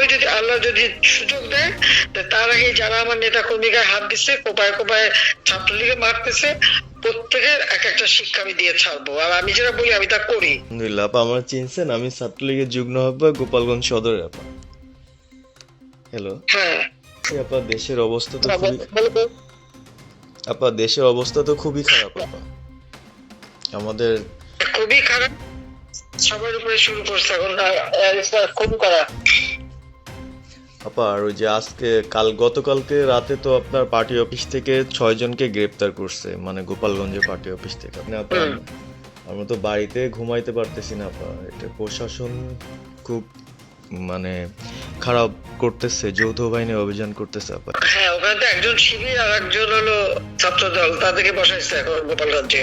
এরপরে যদি আল্লাহ যদি সুযোগ দেয় তার আগে যারা আমার নেতা কর্মীকে হাত দিচ্ছে কোপায় কোপায় ছাত্রলীগে মারতেছে প্রত্যেকের এক একটা শিক্ষা আমি দিয়ে ছাড়বো। আর আমি যেটা বলি আমি তা করি। আলহামদুলিল্লাহ আপা আমার চিনছেন আমি ছাত্রলীগের যুগ্ম আহ্বায়ক গোপালগঞ্জ সদরের আপা। হ্যালো হ্যাঁ। আপা দেশের অবস্থা তো খুবই বলো, বলো। আপা দেশের অবস্থা তো খুবই খারাপ আপা। আমাদের খুবই খারাপ। সবার উপরে শুরু করছে এখন আর- আর এটা খুন করা আপা আর ওই যে আজকে কাল গতকালকে রাতে তো আপনার পার্টি অফিস থেকে ছয় জনকে গ্রেপ্তার করছে মানে গোপালগঞ্জের পার্টি অফিস থেকে। আপনি আপা আমরা তো বাড়িতে ঘুমাইতে পারতেছি না আপা। এটা প্রশাসন খুব মানে খারাপ করতেছে যৌথ বাহিনী অভিযান করতেছে আপা। হ্যাঁ ওখানে তো একজন শিবির আর একজন হলো ছাত্র দল তাদেরকে বসাইছে এখন গোপালগঞ্জে।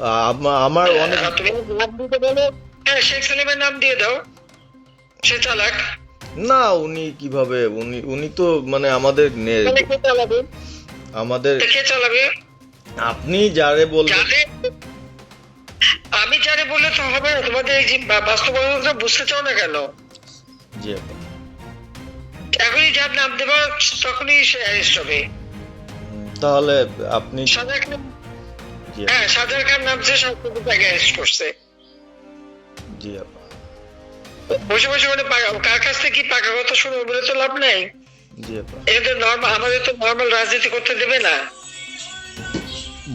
আমার অনেক হ্যাঁ শেখ সালিমের নাম দিয়ে দাও। সে চালাক না উনি কীভাবে? উনি উনি তো মানে আমাদের নে- তাহলে কে চালাবে? আমাদের কে চালাবে? আপনি যারে বলবেন আমি যারে বললে তো হবে না। তোমাদের এই বাস্তবতা বুঝতে চাও না কেন? জি এখনই যার নাম দেবা তখনই সে অ্যারেস্ট হবে তাহলে আপনি জি। হ্যাঁ সাজার খান নামছে সব তাকে অ্যারেস্ট করছে? জি আপা বসে বসে মানে কার কাছ থেকে কি পাকা কথা শুনব বলে তো লাভ নেই? জি আপা এটা নর্মাল আমাদের তো নর্মাল রাজনীতি করতে দেবে না।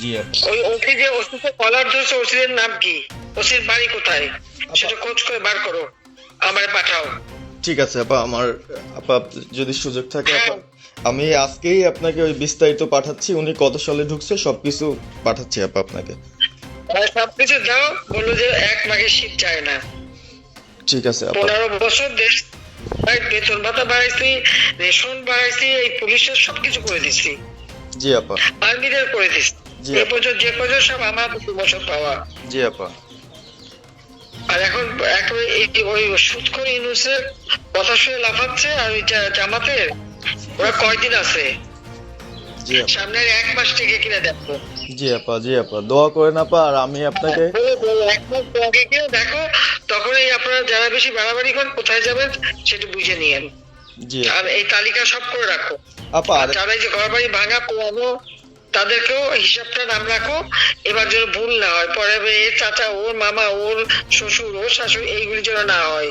জি আপা ওই ওসি যে ওসিতে কলার ধরছে ওসিদের নাম কি? ওসির বাড়ি কোথায়? সেটা খোঁজ করে বার করো। আমারে পাঠাও। ঠিক আছে আপা আমার আপা যদি সুযোগ থাকে আপা আমি আজকেই আপনাকে ওই বিস্তারিত পাঠাচ্ছি উনি কত সালে ঢুকছে সবকিছু পাঠাচ্ছি আপা আপনাকে। সবকিছু দাও বলল যে এক শীত না। ঠিক আছে পনেরো বছর দেশ বেতন ভাতা বাড়াইছি রেশন বাড়াইছি এই পুলিশের সবকিছু করে দিচ্ছি জি আপা। আর্মিদের করে দিচ্ছি জি। এ পর্যন্ত যে পর্যন্ত সব আমার বছর পাওয়া। জি আপা। আর এখন এখন ওই সুদ করে ইউনুসের কথা শুনে লাফাচ্ছে আর ওই জামাতের ওরা কয়দিন আছে? সামনের এক মাস থেকে কিনে দেখো। জি আপা জি আপা দোয়া করেন আপা আর আমি আপনাকে বলে বলে এক মাস আগে কিনে দেখো তখন এই আপনারা যারা বেশি বাড়াবাড়ি করেন কোথায় যাবেন সেটা বুঝে নিয়েন। জি। আর এই তালিকা সব করে রাখো। আপা যারা এই যে ঘর বাড়ি ভাঙা পোড়ানো তাদেরকেও হিসাবটা নাম রাখো। এবার যেন ভুল না হয়। পরে এর চাচা ওর মামা ওর শ্বশুর ওর শাশুড়ি এইগুলি যেন না হয়।